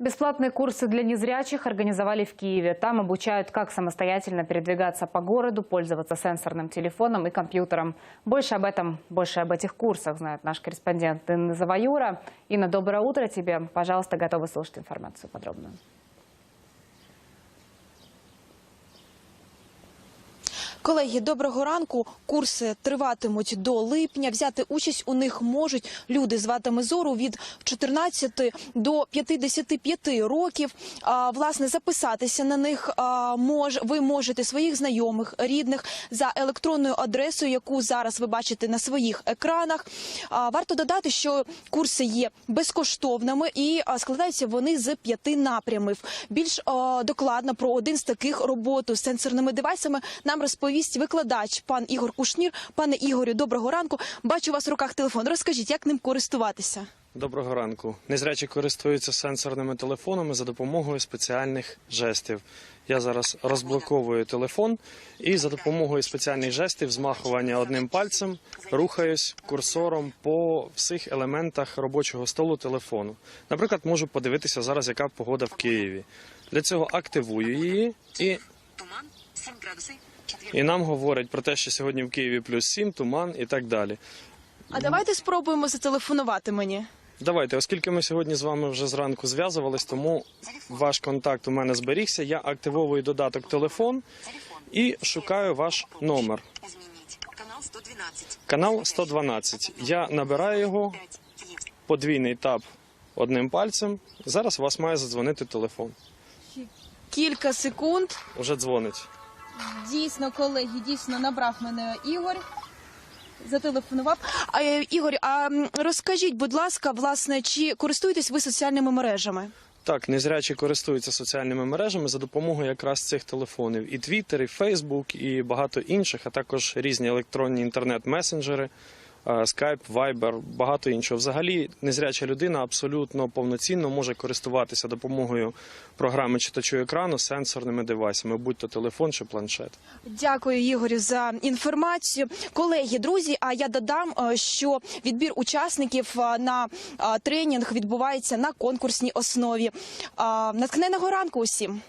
Бесплатные курсы для незрячих организовали в Киеве. Там обучают, как самостоятельно передвигаться по городу, пользоваться сенсорным телефоном и компьютером. Больше об этом, больше об этих курсах знает наш корреспондент Инна Заваюра. Инна, доброе утро тебе. Пожалуйста, готовы слушать информацию подробную. Колеги, доброго ранку. Курси триватимуть до липня. Взяти участь у них можуть люди з ватами зору від 14 до 55 років. А, власне, записатися на них а, ви можете своїх знайомих, рідних за електронною адресою, яку зараз ви бачите на своїх екранах. Варто додати, що курси є безкоштовними і складаються вони з п'яти напрямів. Більш докладно про один з таких роботу з сенсорними девайсами нам розповість викладач пан Ігор Кушнір. Пане Ігорю, доброго ранку. Бачу у вас в руках телефон. Розкажіть, як ним користуватися? Доброго ранку. Незрячі користуються сенсорними телефонами за допомогою спеціальних жестів. Я зараз розблоковую телефон і за допомогою спеціальних жестів змахування одним пальцем рухаюсь курсором по всіх елементах робочого столу телефону. Наприклад, можу подивитися зараз, яка погода в Києві. Для цього активую її і Туман 7 градусів. І нам говорять про те, що сьогодні в Києві плюс 7, туман і так далі. А давайте спробуємо зателефонувати мені. Давайте, оскільки ми сьогодні з вами вже зранку зв'язувались, тому ваш контакт у мене зберігся. Я активовую додаток телефон і шукаю ваш номер. Змініть. Канал 112. Канал 112. Я набираю його, подвійний тап одним пальцем. Зараз у вас має задзвонити телефон. Кілька секунд. Уже дзвонить. Дійсно, колеги, дійсно набрав мене Ігор. Зателефонував. А, е, Ігор, а м, розкажіть, будь ласка, власне, чи користуєтесь ви соціальними мережами? Так, незрячі користуються соціальними мережами за допомогою якраз цих телефонів. І Twitter, і Facebook, і багато інших, а також різні електронні інтернет-месенджери, Skype, Viber, багато іншого. Взагалі, незряча людина абсолютно повноцінно може користуватися допомогою програми читачу екрану сенсорними девайсами, будь то телефон чи планшет. Дякую, Ігорю, за інформацію. Колеги, друзі. А я додам, е, що відбір учасників е, на е, тренінг відбувається на конкурсній основі. Е, Натхненного ранку усім.